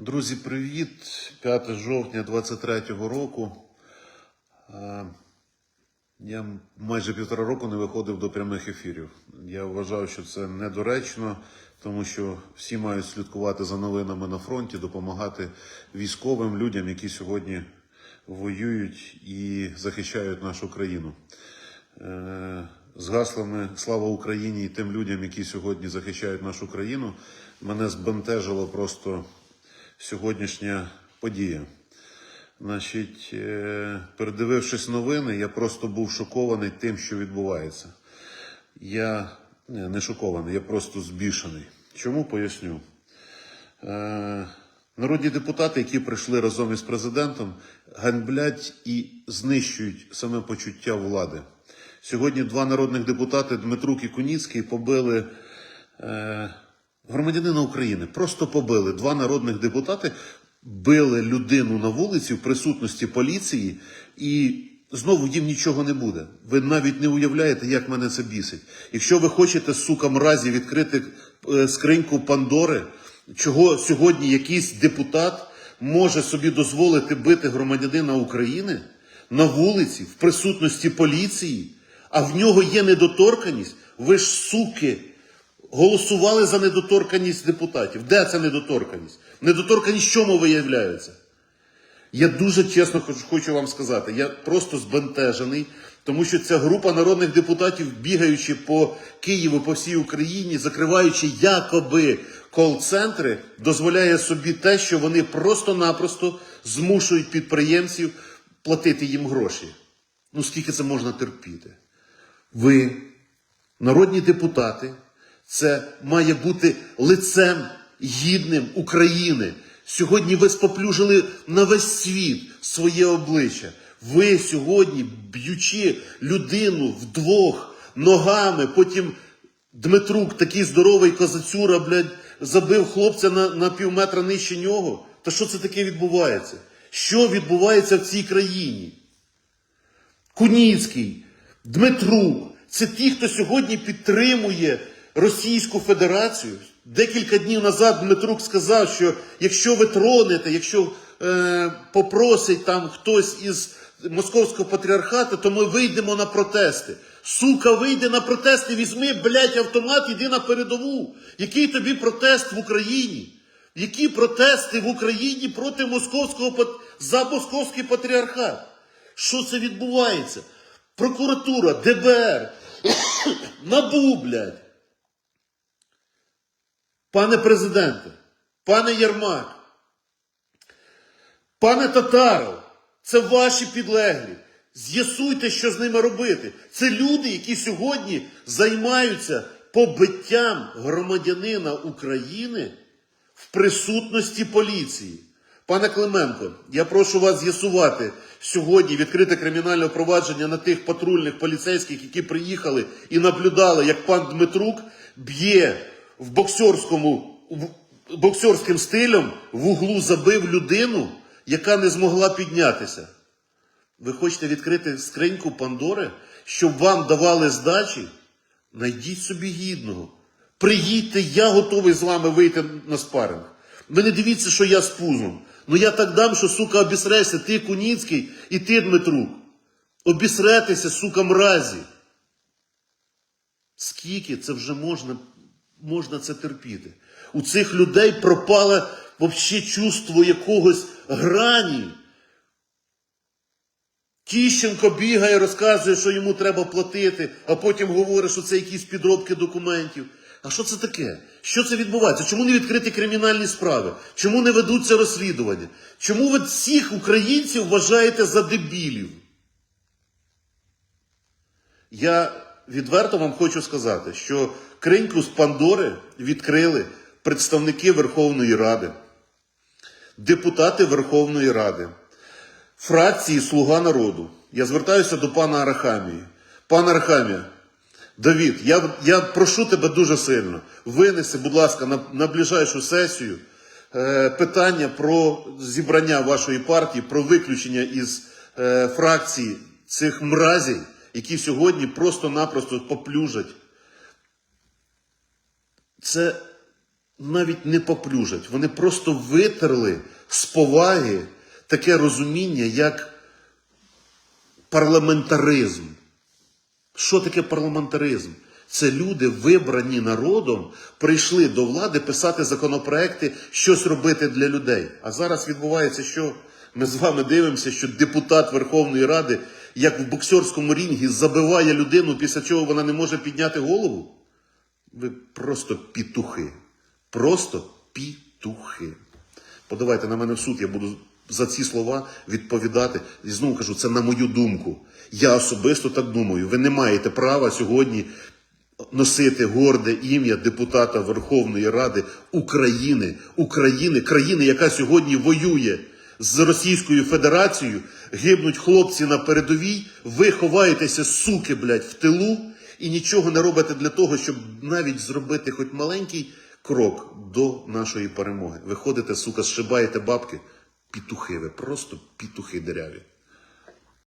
Друзі, привіт! 5 жовтня 23-го року. Е, Я майже півтора року не виходив до прямих ефірів. Я вважав, що це недоречно, тому що всі мають слідкувати за новинами на фронті, допомагати військовим людям, які сьогодні воюють і захищають нашу країну. Е, З гаслами Слава Україні і тим людям, які сьогодні захищають нашу країну, мене збентежило просто сьогоднішня подія. Значить, е, передивившись новини, я просто був шокований тим, що відбувається. Я не, не шокований, я просто збішаний. Чому поясню? Е, Народні депутати, які прийшли разом із президентом, ганьблять і знищують саме почуття влади. Сьогодні два народних депутати Дмитрук і Куніцький побили е, громадянина України. Просто побили. Два народних депутати били людину на вулиці в присутності поліції, і знову їм нічого не буде. Ви навіть не уявляєте, як мене це бісить. Якщо ви хочете, сука, мразі, відкрити е, скриньку Пандори, чого сьогодні якийсь депутат може собі дозволити бити громадянина України на вулиці в присутності поліції, а в нього є недоторканість, ви ж суки. Голосували за недоторканність депутатів. Де ця недоторканність? Недоторканність чому виявляється? Я дуже чесно хочу, хочу вам сказати, я просто збентежений, тому що ця група народних депутатів, бігаючи по Києву, по всій Україні, закриваючи якоби кол-центри, дозволяє собі те, що вони просто-напросто змушують підприємців платити їм гроші. Ну скільки це можна терпіти? Ви, народні депутати, це має бути лицем гідним України. Сьогодні ви споплюжили на весь світ своє обличчя. Ви сьогодні, б'ючи людину вдвох ногами, потім Дмитрук, такий здоровий козацюра, блядь, забив хлопця на, на пів нижче нього. Та що це таке відбувається? Що відбувається в цій країні? Куніцький, Дмитрук це ті, хто сьогодні підтримує Російську Федерацію. Декілька днів назад Дмитрук сказав, що якщо ви тронете, якщо е, попросить там хтось із московського патріархату, то ми вийдемо на протести. Сука, вийде на протести, візьми, блядь, автомат, іди на передову. Який тобі протест в Україні? Які протести в Україні проти московського за московський патріархат? Що це відбувається? Прокуратура, ДБР, НАБУ, блядь. Пане президенте, пане Єрмак, пане Татаров, це ваші підлеглі. З'ясуйте, що з ними робити. Це люди, які сьогодні займаються побиттям громадянина України в присутності поліції. Пане Клименко, я прошу вас з'ясувати сьогодні відкрите кримінальне провадження на тих патрульних поліцейських, які приїхали і наблюдали, як пан Дмитрук б'є в боксерському в- боксерським стилем в углу забив людину, яка не змогла піднятися. Ви хочете відкрити скриньку Пандори, щоб вам давали здачі? Найдіть собі гідного. Приїдьте, я готовий з вами вийти на спаринг. Ви не дивіться, що я з пузом. Ну я так дам, що, сука, обісрешся, ти Куніцький і ти Дмитрук. Обісретеся, сука, мразі. Скільки це вже можна, можна це терпіти? У цих людей пропало взагалі чувство якогось грані. Тіщенко бігає, розказує, що йому треба платити, а потім говорить, що це якісь підробки документів. А що це таке? Що це відбувається? Чому не відкриті кримінальні справи? Чому не ведуться розслідування? Чому ви всіх українців вважаєте за дебілів? Я відверто вам хочу сказати, що криньку з Пандори відкрили представники Верховної Ради, депутати Верховної Ради, фракції Слуга народу. Я звертаюся до пана Арахамії. Пан Арахамія, Давід, я, я прошу тебе дуже сильно. Винеси, будь ласка, на, на ближайшу сесію е, питання про зібрання вашої партії, про виключення із е, фракції цих мразів, які сьогодні просто-напросто поплюжать. Це навіть не поплюжать. Вони просто витерли з поваги таке розуміння, як парламентаризм. Що таке парламентаризм? Це люди, вибрані народом, прийшли до влади писати законопроекти, щось робити для людей. А зараз відбувається, що ми з вами дивимося, що депутат Верховної Ради, як в боксерському рінгі, забиває людину, після чого вона не може підняти голову. Ви просто пітухи. Просто пітухи. Подавайте на мене в суд, я буду за ці слова відповідати. І знову кажу, це на мою думку. Я особисто так думаю. Ви не маєте права сьогодні носити горде ім'я депутата Верховної Ради України, України, країни, яка сьогодні воює з Російською Федерацією, гибнуть хлопці на передовій, ви ховаєтеся, суки, блядь, в тилу і нічого не робите для того, щоб навіть зробити хоч маленький крок до нашої перемоги. Виходите, сука, зшибаєте бабки. Пітухи, ви просто пітухи дереві.